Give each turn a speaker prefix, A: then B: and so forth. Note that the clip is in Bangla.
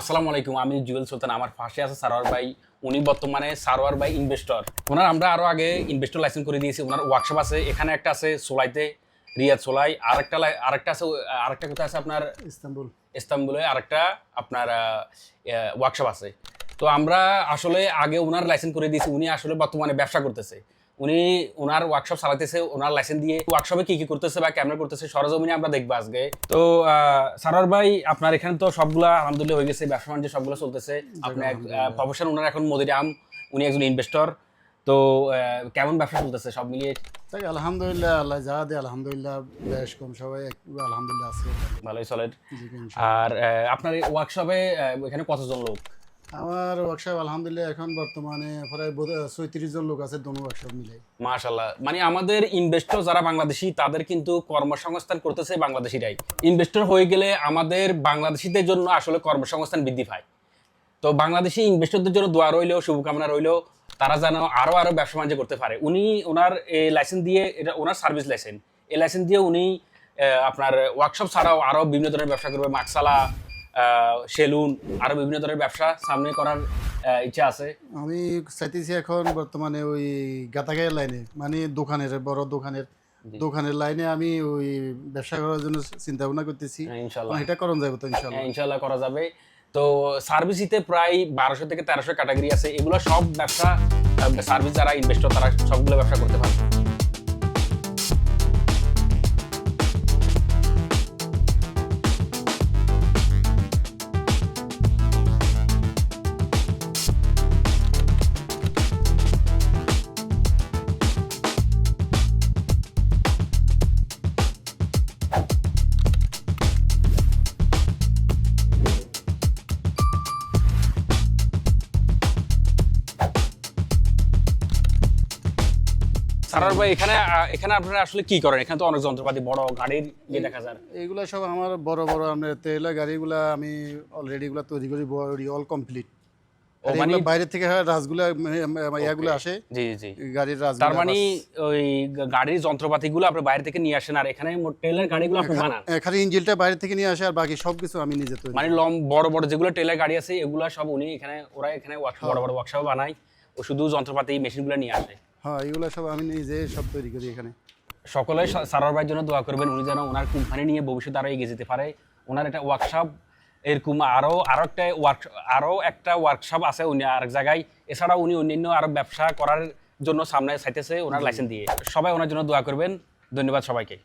A: আসসালামু আলাইকুম আমি জুয়েল সুলতান আমার পাশে আছে সারোয়ার ভাই। উনি বর্তমানে সারোয়ার ভাই ইনভেস্টর ওনার আমরা আরও আগে ইনভেস্টর লাইসেন্স করে দিয়েছি ওনার ওয়ার্কশপ আছে এখানে একটা আছে সোলাইতে রিয়াদ সোলাই আরেকটা আরেকটা আছে আরেকটা কোথায় আছে আপনার?
B: ইস্তাম্বুল।
A: ইস্তাম্বুলে আরেকটা আপনার ওয়ার্কশপ আছে। তো আমরা আসলে আগে ওনার লাইসেন্স করে দিয়েছি উনি আসলে বর্তমানে ব্যবসা করতেছে। উনি ওনার ওয়ার্কশপ চালাতেছে ওনার লাইসেন্স দিয়ে। ওয়ার্কশপে কি কি করতেছে বা কেমন করতেছে সরজমিনে আমরা দেখব আজকে। তো সারার ভাই আপনার এখানে তো সবগুলা আলহামদুলিল্লাহ হয়ে গেছে ব্যবসা বাণিজ্য সবগুলো চলতেছে। আপনি প্রফেশন ওনার এখন মোদির আম উনি একজন ইনভেস্টর তো কেমন ব্যবসা চলতেছে সব মিলিয়ে?
B: তাই আলহামদুলিল্লাহ আল্লাহ যা দে আলহামদুলিল্লাহ বেশ কম সবাই একটু আলহামদুলিল্লাহ আছে।
A: ভালোই চলে আর আপনার ওয়ার্কশপে এখানে কতজন লোক?
B: আমার ওয়ার্কশপ আলহামদুলিল্লাহ, এখন বর্তমানে প্রায় ছয়ত্রিশ জন লোক আছে দোনো ওয়ার্কশপ মিলে।
A: মাশাল্লাহ মানে আমাদের ইনভেস্টর যারা বাংলাদেশি, তাদের কিন্তু কর্মসংস্থান করতেছে বাংলাদেশিরাই। ইনভেস্টর হয়ে গেলে আমাদের বাংলাদেশিদের জন্য আসলে কর্মসংস্থান বৃদ্ধি পায়। তো বাংলাদেশি ইনভেস্টরদের জন্য দোয়া রইলেও শুভকামনা রইলেও তারা যেন আরও আরও ব্যবসা বাণিজ্য করতে পারে। উনি ওনার লাইসেন্স দিয়ে এটা ওনার সার্ভিস লাইসেন্স এই লাইসেন্স দিয়ে উনি আপনার ওয়ার্কশপ ছাড়াও আরও বিভিন্ন ধরনের ব্যবসা করবে। মাকসালা সেলুন আরও বিভিন্ন ধরনের ব্যবসা সামনে করার ইচ্ছা আছে।
B: আমি চাইতেছি এখন বর্তমানে ওই গাতাগায়ের লাইনে মানে দোকানের বড় দোকানের। দোকানের লাইনে আমি ওই ব্যবসা করার জন্য চিন্তা ভাবনা করতেছি।
A: হ্যাঁ, ইনশাল্লাহ।
B: এটা করণ যাবে তো ইনশাল্লাহ।
A: হ্যাঁ, ইনশাল্লাহ করা যাবে। তো সার্ভিসিতে প্রায় বারোশো থেকে তেরোশো ক্যাটাগরি আছে। এগুলো সব ব্যবসা সার্ভিস যারা ইনভেস্টর তারা সবগুলো ব্যবসা করতে পারে সারার ভাই এখানে এখানে আপনারা আসলে কি করেন? এখানে তো অনেক যন্ত্রপাতি বড় গাড়ির ইয়ে দেখা যায়।
B: সব আমার বড় বড় তেলের গাড়িগুলা আমি অলরেডি এগুলা তৈরি করি অল কমপ্লিট
A: মানে-
B: বাইরে থেকে রাজগুলা মানে, ইয়াগুলো আসে।
A: জি জি।
B: গাড়ির রাজ
A: তার মানে ওই গাড়ির যন্ত্রপাতিগুলো আপনি বাইরে থেকে নিয়ে আসেন আর এখানে টেলের গাড়িগুলো আপনি বানান?
B: খালি ইঞ্জিনটা বাইরে থেকে নিয়ে আসে আর বাকি সবকিছু আমি নিজে তৈরি
A: মানে লম বড় বড় যেগুলো টেলের গাড়ি আছে এগুলো সব উনি এখানে ওরা এখানে বড় বড় ওয়ার্কশপ বানায় ও শুধু যন্ত্রপাতি মেশিনগুলো নিয়ে আসে।
B: হ্যাঁ এগুলো সব আমি নিজে সব তৈরি করি এখানে।
A: সকলে সারার ভাইয়ের জন্য দোয়া করবেন উনি যেন ওনার কোম্পানি নিয়ে ভবিষ্যতে আরও এগিয়ে যেতে পারে। ওনার একটা ওয়ার্কশপ এরকম আরও আরও একটা ওয়ার্ক আরও একটা ওয়ার্কশপ আছে উনি আরেক জায়গায়। এছাড়াও উনি অন্যান্য আরও ব্যবসা করার জন্য সামনে চাইতেছে ওনার লাইসেন্স দিয়ে। সবাই ওনার জন্য দোয়া করবেন। ধন্যবাদ সবাইকে।